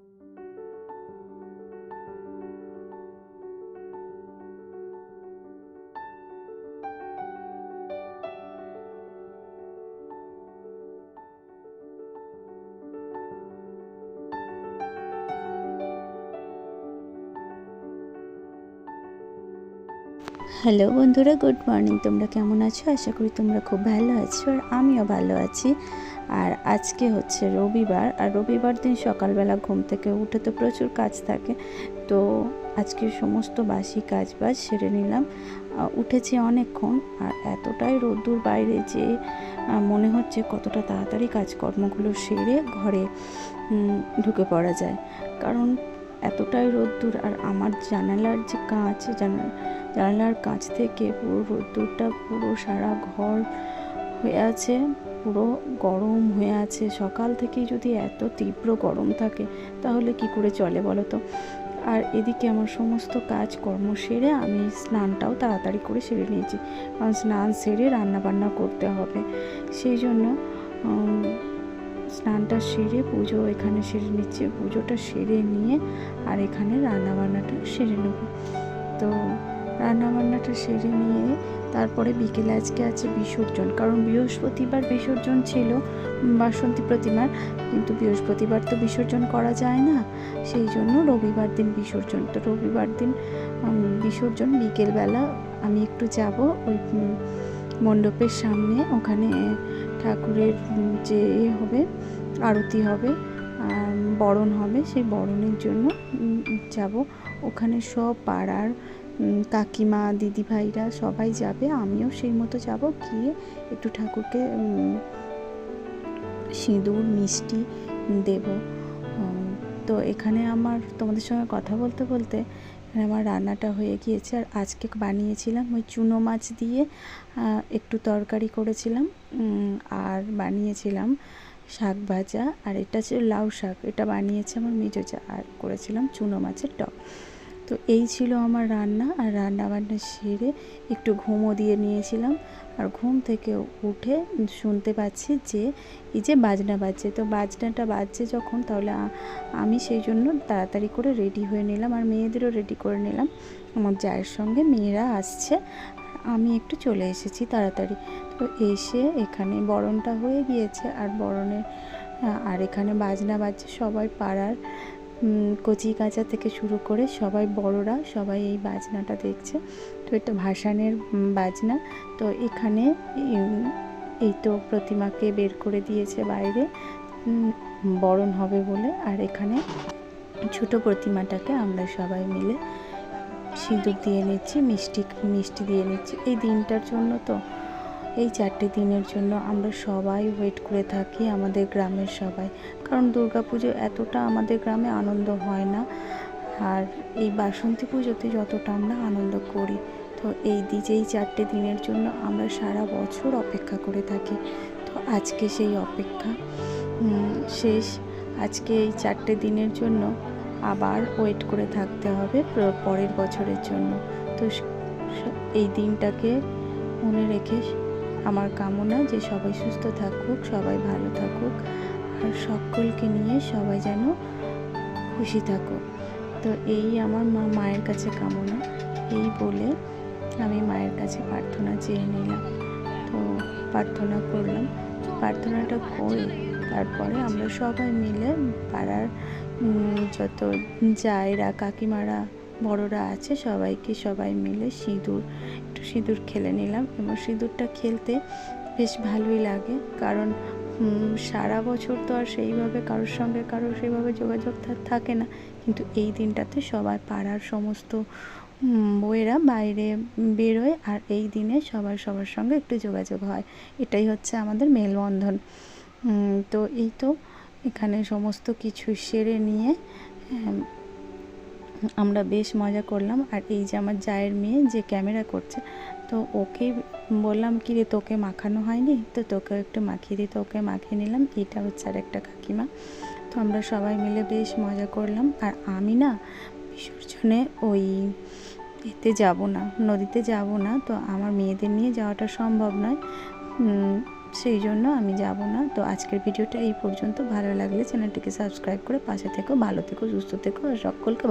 Thank you. Hello বন্ধুরা, good morning. তোমরা কেমন আছো? আশা করি তোমরা খুব ভালো আছো আর আমিও ভালো আছি। আর আজকে হচ্ছে রবিবার, আর রবিবার দিন সকালবেলা ঘুম থেকে উঠে তো প্রচুর কাজ থাকে। তো আজকে সমস্ত বাসি কাজ বাজ সেরে নিলাম। উঠেছি অনেকক্ষণ, আর এতটাই রোদ্দুর বাইরে যে মনে হচ্ছে কতটা তাড়াতাড়ি কাজকর্মগুলো সেরে ঘরে ঢুকে পড়া যায়। কারণ এতটাই রোদ্দুর আর আমার জানালার যে কাঁচ জানালা জানালার কাছ থেকে পুরো রোদ্দুরটা পুরো সারা ঘর হয়ে আছে, পুরো গরম হয়ে আছে। সকাল থেকেই যদি এত তীব্র গরম থাকে, তাহলে কি করে চলে বলো তো? আর এদিকে আমার সমস্ত কাজ কর্ম সেরে আমি স্নানটাও তাড়াতাড়ি করে সেরে নিয়েছি। কারণ স্নান সেরে রান্না বান্না করতে হবে। সেই জন্য স্নানটা সেরে পুজো, এখানে সেরে নিচ্ছে, পুজোটা সেরে নিয়ে আর এখানে রান্না বান্নাটা সেরে নেব। তো রান্নাবান্নাটা সেরে নিয়ে তারপরে বিকেলে আজকে আছে বিসর্জন, কারণ বৃহস্পতিবার বিসর্জন ছিল বাসন্তী প্রতিমার, কিন্তু বৃহস্পতিবার তো বিসর্জন করা যায় না, সেই জন্য রবিবার দিন বিসর্জন। তো রবিবার দিন বিসর্জন বিকেলবেলা আমি একটু যাব ওই মণ্ডপের সামনে, ওখানে ঠাকুরের যে হবে, আরতি হবে বরণ হবে, সেই বরণের জন্য যাব। ওখানে সব পাড়ার কাকিমা, দিদিভাইরা সবাই যাবে। আমিও সেই মতো যাব, গিয়ে একটু ঠাকুরকে সিঁদুর, মিষ্টি দেব। তো এখানে আমার তোমাদের সঙ্গে কথা বলতে বলতে আমার রান্নাটা হয়ে গিয়েছে আর আজকে বানিয়েছিলাম ওই চুনো মাছ দিয়ে একটু তরকারি করেছিলাম আর বানিয়েছিলাম শাক ভাজা, আর এটা ছিল লাউ শাক, এটা বানিয়েছে আমার মেজো যা আর করেছিলাম চুনো মাছের টক। তো এই ছিল আমার রান্না, আর রান্না বান্না সেরে একটু ঘুমও দিয়ে নিয়েছিলাম। আর ঘুম থেকে উঠে শুনতে পাচ্ছি যে, এই যে বাজনা বাজছে। তো বাজনাটা বাজছে যখন, তাহলে আমি সেই জন্য তাড়াতাড়ি করে রেডি হয়ে নিলাম। আর মেয়েদেরও রেডি করে নিলাম। আমার জায়ের সঙ্গে মেয়েরা আসছে। আমি একটু চলে এসেছি তাড়াতাড়ি। তো এসে এখানে বরণটা হয়ে গিয়েছে। আর বরণের আর এখানে বাজনা বাজছে সবাই পাড়ার। কচি কাঁচা থেকে শুরু করে সবাই বড়রা সবাই এই বাজনাটা দেখছে। তো এটা ভাসানের বাজনা। তো এখানে এই তো প্রতিমাকে বের করে দিয়েছে বাইরে। বরণ হবে বলে। আর এখানে ছোট প্রতিমাটাকে আমরা সবাই মিলে সিঁদুর দিয়ে নিচ্ছি, মিষ্টি মিষ্টি দিয়ে নিচ্ছি। এই দিনটার জন্য তো এই চারটে দিনের জন্য আমরা সবাই ওয়েট করে থাকি আমাদের গ্রামের সবাই। কারণ দুর্গাপুজো এতটা আমাদের গ্রামে আনন্দ হয় না। আর এই বাসন্তী পুজোতে যতটা আমরা আনন্দ করি, তো এই যেই চারটে দিনের জন্য আমরা সারা বছর অপেক্ষা করে থাকি। তো আজকে সেই অপেক্ষা শেষ। আজকে এই চারটে দিনের জন্য আবার ওয়েট করে থাকতে হবে পরের বছরের জন্য। তো এই দিনটাকে মনে রেখে আমার কামনা যে সবাই সুস্থ থাকুক, সবাই ভালো থাকুক, আর সকলকে নিয়ে সবাই যেন খুশি থাকুক। তো এই আমার মা মায়ের কাছে কামনা, এই বলে আমি মায়ের কাছে প্রার্থনা চেয়ে নিলাম। তো প্রার্থনা করলাম। প্রার্থনাটা করে তারপরে আমরা সবাই মিলে পাড়ার যত জায়রা কাকিমারা বড়রা আছে, সবাইকে সবাই মিলে সিঁদুর, একটু সিঁদুর খেলে নিলাম এবং সিঁদুরটা খেলতে বেশ ভালোই লাগে কারণ সারা বছর তো আর সেইভাবে কারোর সঙ্গে কারোর সেইভাবে যোগাযোগ থাকে না। কিন্তু এই দিনটাতে সবাই পাড়ার সমস্ত বইয়েরা বাইরে বেরোয় আর এই দিনে সবার সবার সঙ্গে একটু যোগাযোগ হয়। এটাই হচ্ছে আমাদের মেলবন্ধন। তো এই তো এখানে সমস্ত কিছু সেরে নিয়ে আমরা বেশ মজা করলাম। আর এই যে আমার জায়ের মেয়ে যে ক্যামেরা করছে, তো ওকে বললাম, কি রে, তোকে মাখানো হয়নি? তো তোকে একটু মাখিয়ে দিতে ওকে মাখিয়ে নিলাম। এটা হচ্ছে আর একটা কাকিমা। তো আমরা সবাই মিলে বেশ মজা করলাম। আর আমি না বিসর্জনে ওই এতে যাব না, নদীতে যাব না। তো আমার মেয়েদের নিয়ে যাওয়াটা সম্ভব নয়। সেই জন্য আমি যাব না। তো আজকের ভিডিওটা এই পর্যন্ত। ভালো লাগলে চ্যানেলটিকে সাবস্ক্রাইব করে পাশে থেকো, ভালো থেকো, সুস্থ থেকো সকলকে